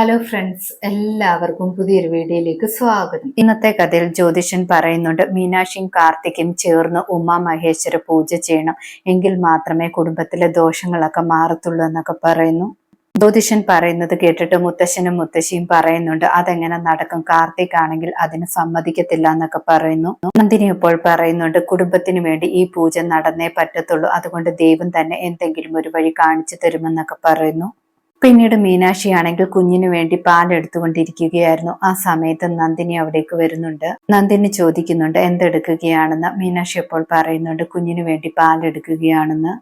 Hello friends എല്ലാവർക്കും പുതിയൊരു വീഡിയോയിലേക്ക് സ്വാഗതം. ഇന്നത്തെ കഥയിൽ ജ്യോതിഷൻ പറയുന്നുണ്ട് മീനാക്ഷിയും കാർത്തിക്കും ചേർന്ന് ഉമാ മഹേശ്വര പൂജ ചെയ്യണം. എങ്കിൽ മാത്രമേ കുടുംബത്തിലെ ദോഷങ്ങളൊക്കെ മാറത്തുള്ളൂ എന്നൊക്കെ പറയുന്നു. ജ്യോതിഷൻ പറയുന്നത് കേട്ടിട്ട് മുത്തശ്ശനും മുത്തശ്ശിയും പറയുന്നുണ്ട് അതെങ്ങനെ നടക്കും? കാർത്തിക് ആണെങ്കിൽ അതിന് സമ്മതിക്കത്തില്ല എന്നൊക്കെ പറയുന്നു. നന്ദിനി ഇപ്പോൾ പറയുന്നുണ്ട് കുടുംബത്തിന് വേണ്ടി ഈ പൂജ നടന്നേ പറ്റത്തുള്ളൂ. അതുകൊണ്ട് ദൈവം തന്നെ എന്തെങ്കിലും ഒരു വഴി കാണിച്ചു തരുമെന്നൊക്കെ പറയുന്നു. പിന്നീട് മീനാക്ഷിയാണെങ്കിൽ കുഞ്ഞിനു വേണ്ടി പാലെടുത്തുകൊണ്ടിരിക്കുകയായിരുന്നു. ആ സമയത്ത് നന്ദിനി അവിടേക്ക് വരുന്നുണ്ട്. നന്ദിനി ചോദിക്കുന്നുണ്ട് എന്തെടുക്കുകയാണെന്ന്? മീനാക്ഷി അപ്പോൾ പറയുന്നുണ്ട് കുഞ്ഞിനു വേണ്ടി പാലെടുക്കുകയാണെന്ന്.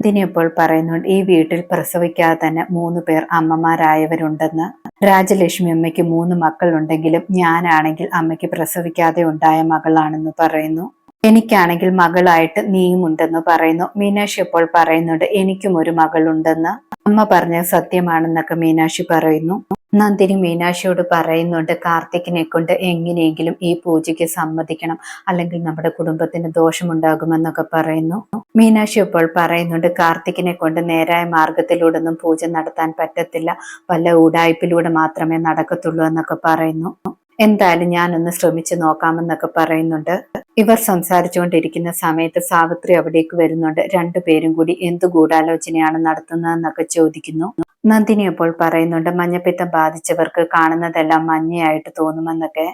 നന്ദിനി അപ്പോൾ പറയുന്നുണ്ട് ഈ വീട്ടിൽ പ്രസവിക്കാതെ തന്നെ മൂന്ന് പേർ അമ്മമാരായവരുണ്ടെന്ന്. രാജലക്ഷ്മി അമ്മയ്ക്ക് മൂന്ന് മക്കളുണ്ടെങ്കിലും ഞാനാണെങ്കിൽ അമ്മയ്ക്ക് പ്രസവിക്കാതെ ഉണ്ടായ മകളാണെന്ന് പറയുന്നു. എനിക്കാണെങ്കിൽ മകളായിട്ട് നീയും ഉണ്ടെന്ന് പറയുന്നു. മീനാക്ഷി അപ്പോൾ പറയുന്നുണ്ട് എനിക്കും ഒരു മകളുണ്ടെന്ന്. അമ്മ പറഞ്ഞ സത്യമാണെന്നൊക്കെ മീനാക്ഷി പറയുന്നു. നന്ദിനി മീനാക്ഷിയോട് പറയുന്നുണ്ട് കാർത്തിക്കിനെ കൊണ്ട് എങ്ങനെയെങ്കിലും ഈ പൂജയ്ക്ക് സമ്മതിക്കണം. അല്ലെങ്കിൽ നമ്മുടെ കുടുംബത്തിന് ദോഷമുണ്ടാകുമെന്നൊക്കെ പറയുന്നു. മീനാക്ഷി ഇപ്പോൾ പറയുന്നുണ്ട് കാർത്തിക്കിനെ കൊണ്ട് നേരായ മാർഗത്തിലൂടെ പൂജ നടത്താൻ പറ്റത്തില്ല. വല്ല ഉടായ്പിലൂടെ മാത്രമേ നടക്കത്തുള്ളൂ എന്നൊക്കെ പറയുന്നു. എന്തായാലും ഞാനൊന്ന് ശ്രമിച്ചു നോക്കാമെന്നൊക്കെ പറയുന്നുണ്ട്. ഇവർ സംസാരിച്ചുകൊണ്ടിരിക്കുന്ന സമയത്ത് സാവിത്രി അവിടേക്ക് വരുന്നുണ്ട്. രണ്ടുപേരും കൂടി എന്ത് ഗൂഢാലോചനയാണ് നടത്തുന്നതെന്നൊക്കെ ചോദിക്കുന്നു. നന്ദിനി അപ്പോൾ പറയുന്നുണ്ട് മഞ്ഞപ്പിത്തം ബാധിച്ചവർക്ക് കാണുന്നതെല്ലാം മഞ്ഞയായിട്ട് തോന്നുമെന്നൊക്കെ.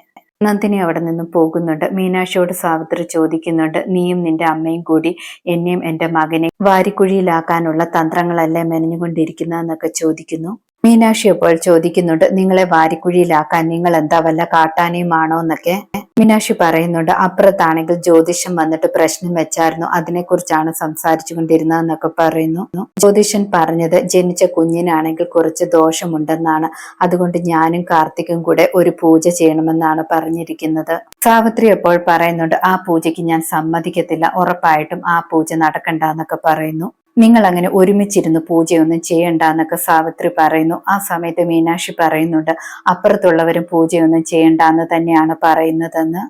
നന്ദിനി അവിടെ നിന്ന് പോകുന്നുണ്ട്. മീനാക്ഷിയോട് സാവിത്രി ചോദിക്കുന്നുണ്ട് നീയും നിന്റെ അമ്മയും കൂടി എന്നെയും എന്റെ മകനെ വാരിക്കുഴിയിലാക്കാനുള്ള തന്ത്രങ്ങളല്ലേ മെനഞ്ഞുകൊണ്ടിരിക്കുന്നതെന്നൊക്കെ ചോദിക്കുന്നു. മീനാക്ഷി ഇപ്പോൾ ചോദിക്കുന്നുണ്ട് നിങ്ങളെ വാരിക്കുഴിയിലാക്കാൻ നിങ്ങൾ എന്താ വല്ല കാട്ടാനയുമാണോ എന്നൊക്കെ? മീനാക്ഷി പറയുന്നുണ്ട് അപ്പുറത്താണെങ്കിൽ ജ്യോതിഷം വന്നിട്ട് പ്രശ്നം വെച്ചായിരുന്നു അതിനെക്കുറിച്ചാണ് സംസാരിച്ചു കൊണ്ടിരുന്നതെന്നൊക്കെ പറയുന്നു. ജ്യോതിഷൻ പറഞ്ഞത് ജനിച്ച കുഞ്ഞിനാണെങ്കിൽ കുറച്ച് ദോഷമുണ്ടെന്നാണ് അതുകൊണ്ട് ഞാനും കാർത്തിക്കും കൂടെ ഒരു പൂജ ചെയ്യണമെന്നാണ് പറഞ്ഞിരിക്കുന്നത്. സാവിത്രി അപ്പോൾ പറയുന്നുണ്ട് ആ പൂജയ്ക്ക് ഞാൻ സമ്മതിക്കത്തില്ല ഉറപ്പായിട്ടും ആ പൂജ നടക്കണ്ട എന്നൊക്കെ പറയുന്നു. നിങ്ങൾ അങ്ങനെ ഒരുമിച്ചിരുന്ന് പൂജയൊന്നും ചെയ്യണ്ട എന്നൊക്കെ സാവിത്രി പറയുന്നു. ആ സമയത്ത് മീനാക്ഷി പറയുന്നുണ്ട് അപ്പുറത്തുള്ളവരും പൂജയൊന്നും ചെയ്യണ്ട എന്ന് തന്നെയാണ് പറയുന്നതെന്ന്.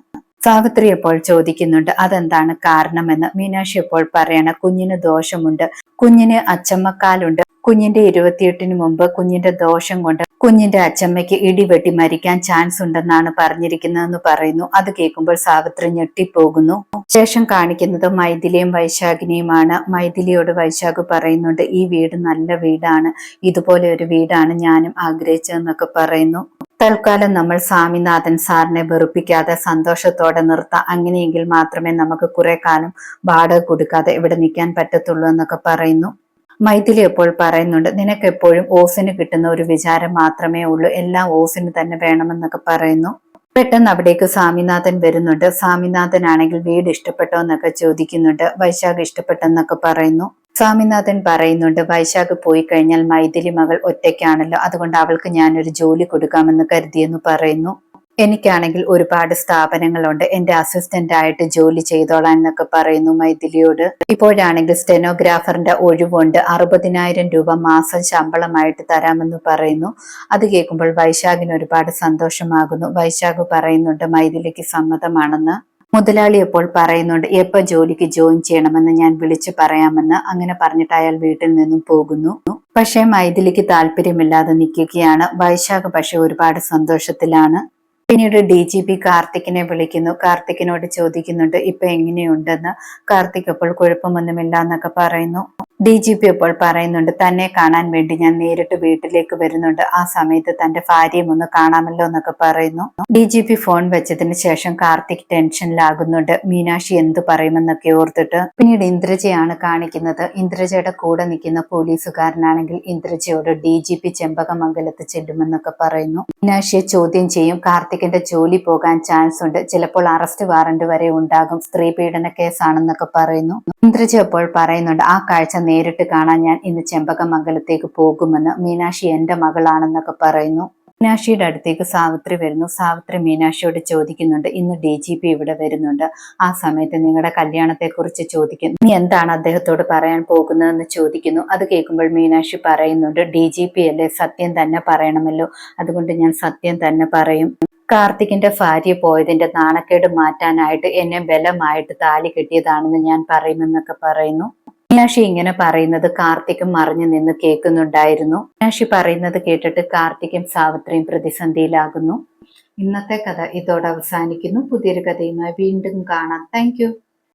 സാവിത്രി അപ്പോൾ ചോദിക്കുന്നുണ്ട് അതെന്താണ് കാരണമെന്ന്? മീനാക്ഷി അപ്പോൾ പറയണ കുഞ്ഞിന് ദോഷമുണ്ട്. കുഞ്ഞിന് അച്ചമ്മക്കാലുണ്ട്. കുഞ്ഞിന്റെ ഇരുപത്തിയെട്ടിന് മുമ്പ് കുഞ്ഞിന്റെ ദോഷം കൊണ്ട് കുഞ്ഞിന്റെ അച്ചമ്മയ്ക്ക് ഇടിവെട്ടി മരിക്കാൻ ചാൻസ് ഉണ്ടെന്നാണ് പറഞ്ഞിരിക്കുന്നതെന്ന് പറയുന്നു. അത് കേൾക്കുമ്പോൾ സാവിത്രി ഞെട്ടിപ്പോകുന്നു. ശേഷം കാണിക്കുന്നത് മൈഥിലിയും വൈശാഖിനിയുമാണ്. മൈഥിലിയോട് വൈശാഖ് പറയുന്നുണ്ട് ഈ വീട് നല്ല വീടാണ്. ഇതുപോലെ ഒരു വീടാണ് ഞാനും ആഗ്രഹിച്ചതെന്നൊക്കെ പറയുന്നു. തൽക്കാലം നമ്മൾ സ്വാമിനാഥൻ സാറിനെ വെറുപ്പിക്കാതെ സന്തോഷത്തോടെ നിർത്താം. അങ്ങനെയെങ്കിൽ മാത്രമേ നമുക്ക് കുറെ കാലം വാടക കൊടുക്കാതെ ഇവിടെ നിൽക്കാൻ പറ്റത്തുള്ളൂ എന്നൊക്കെ പറയുന്നു. മൈഥിലി എപ്പോൾ പറയുന്നുണ്ട് നിനക്ക് എപ്പോഴും ഓസിന് കിട്ടുന്ന ഒരു വിചാരം മാത്രമേ ഉള്ളൂ എല്ലാം ഓസിന് തന്നെ വേണമെന്നൊക്കെ പറയുന്നു. പെട്ടെന്ന് അവിടേക്ക് സ്വാമിനാഥൻ വരുന്നുണ്ട്. സ്വാമിനാഥൻ ആണെങ്കിൽ വീട് ഇഷ്ടപ്പെട്ടോ? എന്നൊക്കെ ചോദിക്കുന്നുണ്ട്. വൈശാഖ് ഇഷ്ടപ്പെട്ടെന്നൊക്കെ പറയുന്നു. സ്വാമിനാഥൻ പറയുന്നുണ്ട് വൈശാഖ് പോയി കഴിഞ്ഞാൽ മൈഥിലി മകൾ ഒറ്റയ്ക്കാണല്ലോ. അതുകൊണ്ട് അവൾക്ക് ഞാനൊരു ജോലി കൊടുക്കാമെന്ന് കരുതിയെന്ന് പറയുന്നു. എനിക്കാണെങ്കിൽ ഒരുപാട് സ്ഥാപനങ്ങളുണ്ട്. എന്റെ അസിസ്റ്റന്റ് ആയിട്ട് ജോലി ചെയ്തോളാം എന്നൊക്കെ പറയുന്നു മൈഥിലിയോട്. ഇപ്പോഴാണെങ്കിൽ സ്റ്റെനോഗ്രാഫറിന്റെ ഒഴിവുണ്ട്. അറുപതിനായിരം രൂപ മാസം ശമ്പളമായിട്ട് തരാമെന്ന് പറയുന്നു. അത് കേൾക്കുമ്പോൾ വൈശാഖിന് ഒരുപാട് സന്തോഷമാകുന്നു. വൈശാഖ് പറയുന്നുണ്ട് മൈഥിലിക്ക് സമ്മതമാണെന്ന്. മുതലാളി എപ്പോൾ പറയുന്നുണ്ട് എപ്പോൾ ജോലിക്ക് ജോയിൻ ചെയ്യണമെന്ന് ഞാൻ വിളിച്ചു പറയാമെന്ന്. അങ്ങനെ പറഞ്ഞിട്ട് അയാൾ വീട്ടിൽ നിന്നും പോകുന്നു. പക്ഷേ മൈഥിലിക്ക് താല്പര്യമില്ലാതെ നിൽക്കുകയാണ്. വൈശാഖ് പക്ഷെ ഒരുപാട് സന്തോഷത്തിലാണ്. പിന്നീട് ഡി ജി പി കാർത്തിക്കിനെ വിളിക്കുന്നു. കാർത്തിക്കിനോട് ചോദിക്കുന്നുണ്ട് ഇപ്പൊ എങ്ങനെയുണ്ടെന്ന്? കാർത്തിക് അപ്പോൾ കുഴപ്പമൊന്നുമില്ല എന്നൊക്കെ പറയുന്നു. ഡി ജി പി ഇപ്പോൾ പറയുന്നുണ്ട് തന്നെ കാണാൻ വേണ്ടി ഞാൻ നേരിട്ട് വീട്ടിലേക്ക് വരുന്നുണ്ട്. ആ സമയത്ത് തന്റെ ഭാര്യയും ഒന്ന് കാണാമല്ലോ എന്നൊക്കെ പറയുന്നു. ഡി ജി പി ഫോൺ വെച്ചതിന് ശേഷം കാർത്തിക് ടെൻഷനിലാകുന്നുണ്ട്. മീനാക്ഷി എന്ത് പറയുമെന്നൊക്കെ ഓർത്തിട്ട് പിന്നീട് ഇന്ദ്രജയാണ് കാണിക്കുന്നത്. ഇന്ദ്രജയുടെ കൂടെ നിൽക്കുന്ന പോലീസുകാരനാണെങ്കിൽ ഇന്ദ്രജയോട് ഡി ജി പി ചെമ്പകമംഗലത്ത് ചെല്ലുമെന്നൊക്കെ പറയുന്നു. മീനാക്ഷിയെ ചോദ്യം ചെയ്യും കാർത്തികിന്റെ ജോലി പോകാൻ ചാൻസ് ഉണ്ട്. ചിലപ്പോൾ അറസ്റ്റ് വാറന്റ് വരെ ഉണ്ടാകും. സ്ത്രീ പീഡന കേസാണെന്നൊക്കെ പറയുന്നു. ഇന്ദ്രജ അപ്പോൾ പറയുന്നുണ്ട് ആ കാഴ്ച നേരിട്ട് കാണാൻ ഞാൻ ഇന്ന് ചെമ്പകമംഗലത്തേക്ക് പോകുമെന്ന്. മീനാക്ഷി എന്റെ മകളാണെന്നൊക്കെ പറയുന്നു. മീനാക്ഷിയുടെ അടുത്തേക്ക് സാവിത്രി വരുന്നു. സാവിത്രി മീനാക്ഷിയോട് ചോദിക്കുന്നുണ്ട് ഇന്ന് ഡി ജി പി ഇവിടെ വരുന്നുണ്ട്. ആ സമയത്ത് നിങ്ങളുടെ കല്യാണത്തെക്കുറിച്ച് ചോദിക്കുന്നു നീ എന്താണ് അദ്ദേഹത്തോട് പറയാൻ പോകുന്നതെന്ന് ചോദിക്കുന്നു. അത് കേൾക്കുമ്പോൾ മീനാക്ഷി പറയുന്നുണ്ട് ഡി ജി പി അല്ലേ? സത്യം തന്നെ പറയണമല്ലോ. അതുകൊണ്ട് ഞാൻ സത്യം തന്നെ പറയും. കാർത്തികിന്റെ ഭാര്യ പോയതിന്റെ നാണക്കേട് മാറ്റാനായിട്ട് എന്നെ ബലമായിട്ട് താലി കെട്ടിയതാണെന്ന് ഞാൻ പറയുമെന്നൊക്കെ പറയുന്നു. മീനാക്ഷി ഇങ്ങനെ പറയുന്നത് കാർത്തിക്കും മറിഞ്ഞു നിന്ന് കേൾക്കുന്നുണ്ടായിരുന്നു. മീനാക്ഷി പറയുന്നത് കേട്ടിട്ട് കാർത്തിക്കും സാവിത്രിയും പ്രതിസന്ധിയിലാകുന്നു. ഇന്നത്തെ കഥ ഇതോടെ അവസാനിക്കുന്നു. പുതിയൊരു കഥയുമായി വീണ്ടും കാണാം. താങ്ക്